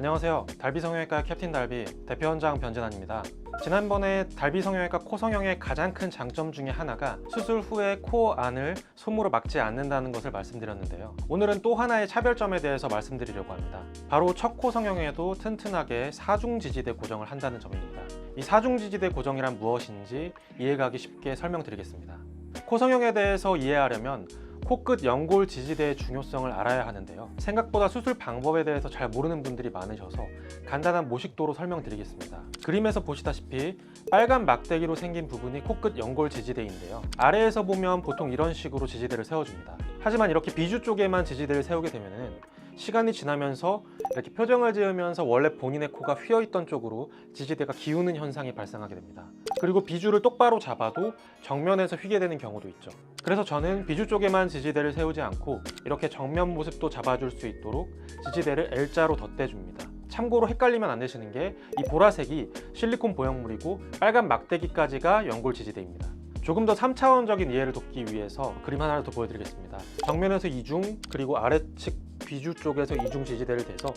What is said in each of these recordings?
안녕하세요. 달비성형외과 캡틴 달비 대표원장 변진환입니다. 지난번에 달비성형외과 코성형의 가장 큰 장점 중에 하나가 수술 후에 코 안을 솜으로 막지 않는다는 것을 말씀드렸는데요. 오늘은 또 하나의 차별점에 대해서 말씀드리려고 합니다. 바로 첫 코성형에도 튼튼하게 사중지지대 고정을 한다는 점입니다. 이 사중지지대 고정이란 무엇인지 이해가기 쉽게 설명드리겠습니다. 코성형에 대해서 이해하려면 코끝 연골 지지대의 중요성을 알아야 하는데요. 생각보다 수술 방법에 대해서 잘 모르는 분들이 많으셔서 간단한 모식도로 설명드리겠습니다. 그림에서 보시다시피 빨간 막대기로 생긴 부분이 코끝 연골 지지대인데요. 아래에서 보면 보통 이런 식으로 지지대를 세워줍니다. 하지만 이렇게 비주 쪽에만 지지대를 세우게 되면은 시간이 지나면서 이렇게 표정을 지으면서 원래 본인의 코가 휘어있던 쪽으로 지지대가 기우는 현상이 발생하게 됩니다. 그리고 비주를 똑바로 잡아도 정면에서 휘게 되는 경우도 있죠. 그래서 저는 비주 쪽에만 지지대를 세우지 않고 이렇게 정면 모습도 잡아줄 수 있도록 지지대를 L자로 덧대줍니다. 참고로 헷갈리면 안 되시는 게 이 보라색이 실리콘 보형물이고 빨간 막대기까지가 연골 지지대입니다. 조금 더 3차원적인 이해를 돕기 위해서 그림 하나를 더 보여드리겠습니다. 정면에서 이중 그리고 아래측 비주 쪽에서 이중 지지대를 대서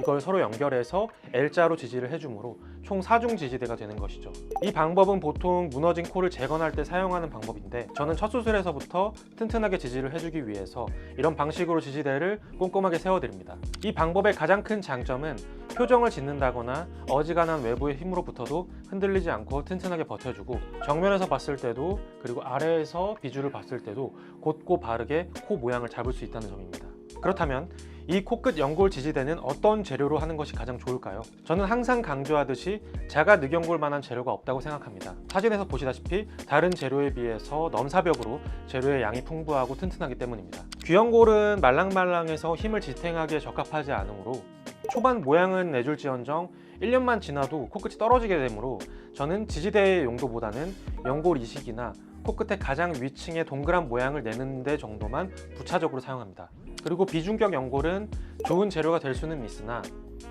이걸 서로 연결해서 L자로 지지를 해주므로 총 4중 지지대가 되는 것이죠. 이 방법은 보통 무너진 코를 재건할 때 사용하는 방법인데 저는 첫 수술에서부터 튼튼하게 지지를 해주기 위해서 이런 방식으로 지지대를 꼼꼼하게 세워드립니다. 이 방법의 가장 큰 장점은 표정을 짓는다거나 어지간한 외부의 힘으로부터도 흔들리지 않고 튼튼하게 버텨주고 정면에서 봤을 때도 그리고 아래에서 비주를 봤을 때도 곧고 바르게 코 모양을 잡을 수 있다는 점입니다. 그렇다면 이 코끝 연골 지지대는 어떤 재료로 하는 것이 가장 좋을까요? 저는 항상 강조하듯이 자가 늑연골 만한 재료가 없다고 생각합니다. 사진에서 보시다시피 다른 재료에 비해서 넘사벽으로 재료의 양이 풍부하고 튼튼하기 때문입니다. 귀연골은 말랑말랑해서 힘을 지탱하기에 적합하지 않으므로 초반 모양은 내줄지언정 1년만 지나도 코끝이 떨어지게 되므로 저는 지지대의 용도보다는 연골 이식이나 코끝의 가장 위층의 동그란 모양을 내는 데 정도만 부차적으로 사용합니다. 그리고 비중격 연골은 좋은 재료가 될 수는 있으나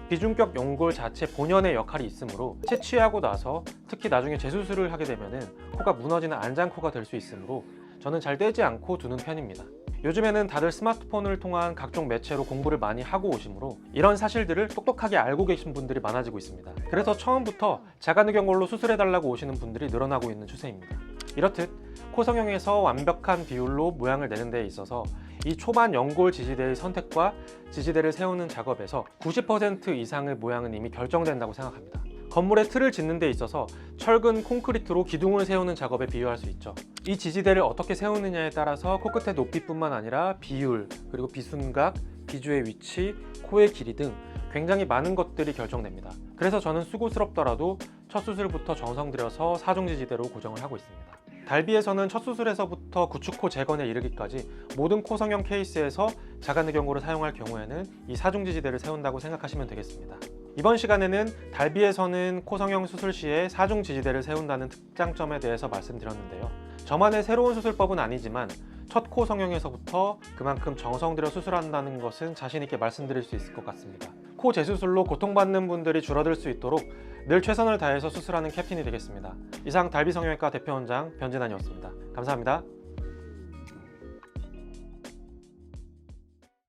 비중격 연골 자체 본연의 역할이 있으므로 채취하고 나서 특히 나중에 재수술을 하게 되면은 코가 무너지는 안장코가 될 수 있으므로 저는 잘 떼지 않고 두는 편입니다. 요즘에는 다들 스마트폰을 통한 각종 매체로 공부를 많이 하고 오시므로 이런 사실들을 똑똑하게 알고 계신 분들이 많아지고 있습니다. 그래서 처음부터 자가늑연골로 수술해달라고 오시는 분들이 늘어나고 있는 추세입니다. 이렇듯 코성형에서 완벽한 비율로 모양을 내는 데 있어서 이 초반 연골 지지대의 선택과 지지대를 세우는 작업에서 90% 이상의 모양은 이미 결정된다고 생각합니다. 건물의 틀을 짓는 데 있어서 철근 콘크리트로 기둥을 세우는 작업에 비유할 수 있죠. 이 지지대를 어떻게 세우느냐에 따라서 코끝의 높이뿐만 아니라 비율, 그리고 비순각, 비주의 위치, 코의 길이 등 굉장히 많은 것들이 결정됩니다. 그래서 저는 수고스럽더라도 첫 수술부터 정성 들여서 사중지지대로 고정을 하고 있습니다. 달비에서는 첫 수술에서부터 구축코 재건에 이르기까지 모든 코 성형 케이스에서 자가늑연골을 사용할 경우에는 이 사중지지대를 세운다고 생각하시면 되겠습니다. 이번 시간에는 달비에서는 코 성형 수술 시에 사중지지대를 세운다는 특장점에 대해서 말씀드렸는데요. 저만의 새로운 수술법은 아니지만 첫 코 성형에서부터 그만큼 정성 들여 수술한다는 것은 자신 있게 말씀드릴 수 있을 것 같습니다. 코 재수술로 고통받는 분들이 줄어들 수 있도록 늘 최선을 다해서 수술하는 캡틴이 되겠습니다. 이상 달비성형외과 대표원장 변진환이었습니다. 감사합니다.